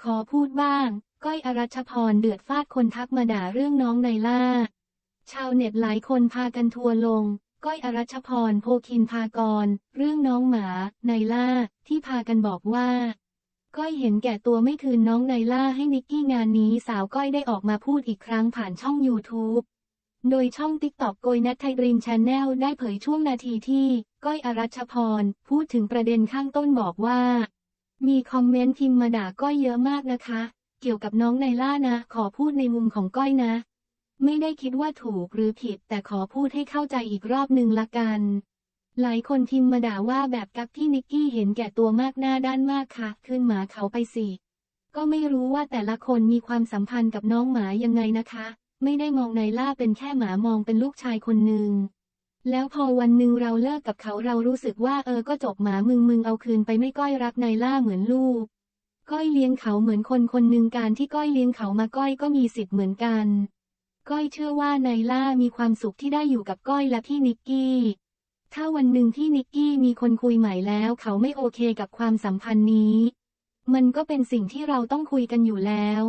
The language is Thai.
ขอพูดบ้าง ก้อยอรัชพรเดือดฟาดคนทักมาด่าเรื่องน้องไนล่า ชาวเน็ตหลายคนพากันทัวร์ลง ก้อยอรัชพรโพคินพากร เรื่องน้องหมาไนล่า ที่พากันบอกว่า ก้อยเห็นแก่ตัวไม่คืนน้องไนล่าให้นิกกี้งานนี้สาวก้อยได้ออกมาพูดอีกครั้งผ่านช่อง YouTube โดยช่องติ๊กต็อกโกยนัทไทดรีมชนแนลได้เผยช่วงนาทีที่ ก้อยอรัชพร พูดถึงประเด็นข้างต้นบอกว่า มีคอมเมนต์พิมพ์มาด่าก้อยเยอะมากนะคะ เกี่ยวกับน้องไนล่านะ ขอพูดในมุมของก้อยนะ ไม่ได้คิดว่าถูกหรือผิด แต่ขอพูดให้เข้าใจอีกรอบหนึ่งละกัน หลายคนพิมพ์มาด่าว่าแบบกักที่นิกกี้เห็นแก่ตัวมากหน้าด้านมากค่ะ ขึ้นหมาเขาไปสิ ก็ไม่รู้ว่าแต่ละคนมีความสัมพันธ์กับน้องหมายังไงนะคะ ไม่ได้มองไนล่าเป็นแค่หมามองเป็นลูกชายคนหนึ่ง แล้วพอวันหนึ่งเราเลิกกับเขาเรารู้สึกว่าเออก็จบหมามึงมึงเอาคืนไปไม่ก้อยรักไนล่าเหมือนลูก ก้อยเลี้ยงเขาเหมือนคนคนหนึ่งการที่ก้อยเลี้ยงเขามาก้อยก็มีสิทธิ์เหมือนกัน ก้อยเชื่อว่าไนล่ามีความสุขที่ได้อยู่กับก้อยและพี่นิกกี้ ถ้าวันหนึ่งที่นิกกี้มีคนคุยใหม่แล้วเขาไม่โอเคกับความสัมพันธ์นี้ มันก็เป็นสิ่งที่เราต้องคุยกันอยู่แล้ว